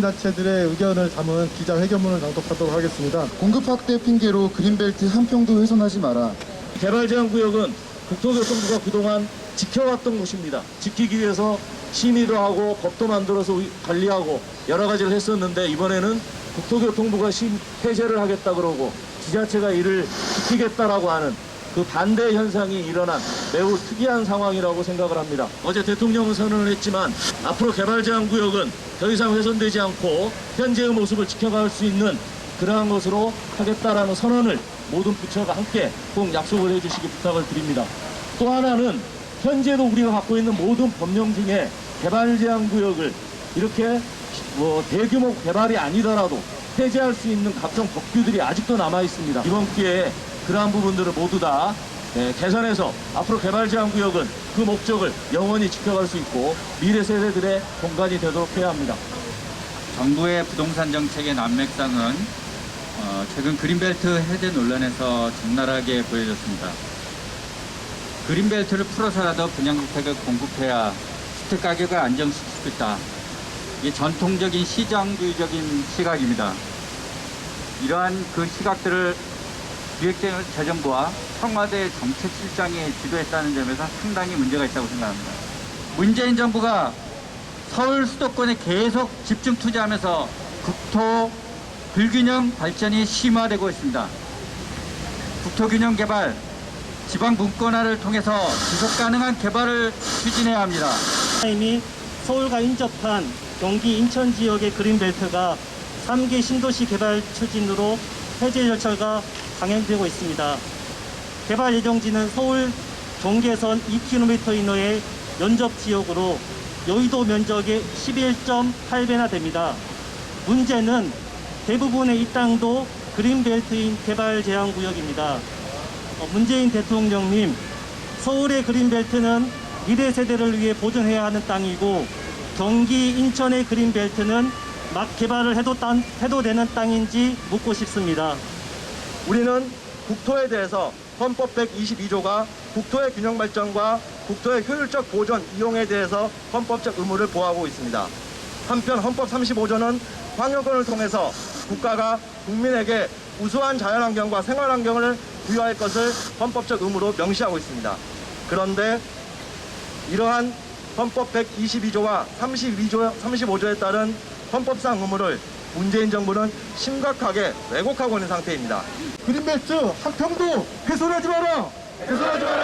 시민단체들의 의견을 담은 기자회견문을 낭독하도록 하겠습니다. 공급 확대 핑계로 그린벨트 한 평도 훼손하지 마라. 개발제한구역은 국토교통부가 그동안 지켜왔던 곳입니다. 지키기 위해서 심의도 하고 법도 만들어서 의- 관리하고 여러 가지를 했었는데 이번에는 국토교통부가 심 폐쇄를 하겠다 그러고 지자체가 이를 지키겠다라고 하는 그 반대 현상이 일어난 매우 특이한 상황이라고 생각을 합니다. 어제 대통령은 선언을 했지만 앞으로 개발 제한 구역은 더 이상 훼손되지 않고 현재의 모습을 지켜갈 수 있는 그러한 것으로 하겠다라는 선언을 모든 부처가 함께 꼭 약속을 해주시기 부탁을 드립니다. 또 하나는 현재도 우리가 갖고 있는 모든 법령 중에 개발 제한 구역을 이렇게 뭐 대규모 개발이 아니더라도 폐지할 수 있는 각종 법규들이 아직도 남아 있습니다. 이번 기회에 그러한 부분들을 모두 다 예, 개선해서 앞으로 개발 제한 구역은 그 목적을 영원히 지켜갈 수 있고 미래 세대들의 공간이 되도록 해야 합니다. 정부의 부동산 정책의 난맥상은 어, 최근 그린벨트 해제 논란에서 적나라하게 보여졌습니다. 그린벨트를 풀어서라도 분양주택을 공급해야 주택 가격을 안정시킬 수 있다. 이게 전통적인 시장주의적인 시각입니다. 이러한 그 시각들을 기획재정부와 청와대 정책실장이 주도했다는 점에서 상당히 문제가 있다고 생각합니다. 문재인 정부가 서울 수도권에 계속 집중 투자하면서 국토 불균형 발전이 심화되고 있습니다. 국토균형 개발, 지방 분권화를 통해서 지속 가능한 개발을 추진해야 합니다. 이미 서울과 인접한 경기 인천 지역의 그린벨트가 3기 신도시 개발 추진으로 해제 절차가 강행되고 있습니다. 개발 예정지는 서울 경계선 2km 이내의 면적 지역으로 여의도 면적의 11.8배나 됩니다. 문제는 대부분의 이 땅도 그린벨트인 개발 제한 구역입니다. 어, 문재인 대통령님, 서울의 그린벨트는 미래 세대를 위해 보존해야 하는 땅이고 경기 인천의 그린벨트는 막 개발을 해도, 땅, 해도 되는 땅인지 묻고 싶습니다. 우리는 국토에 대해서 헌법 122조가 국토의 균형 발전과 국토의 효율적 보존 이용에 대해서 헌법적 의무를 보호하고 있습니다. 한편 헌법 35조는 환경권을 통해서 국가가 국민에게 우수한 자연환경과 생활환경을 부여할 것을 헌법적 의무로 명시하고 있습니다. 그런데 이러한 헌법 122조와 32조, 35조에 따른 헌법상 의무를 문재인 정부는 심각하게 왜곡하고 있는 상태입니다. 그린벨트 한 평도 훼손하지 마라! 훼손하지 마라!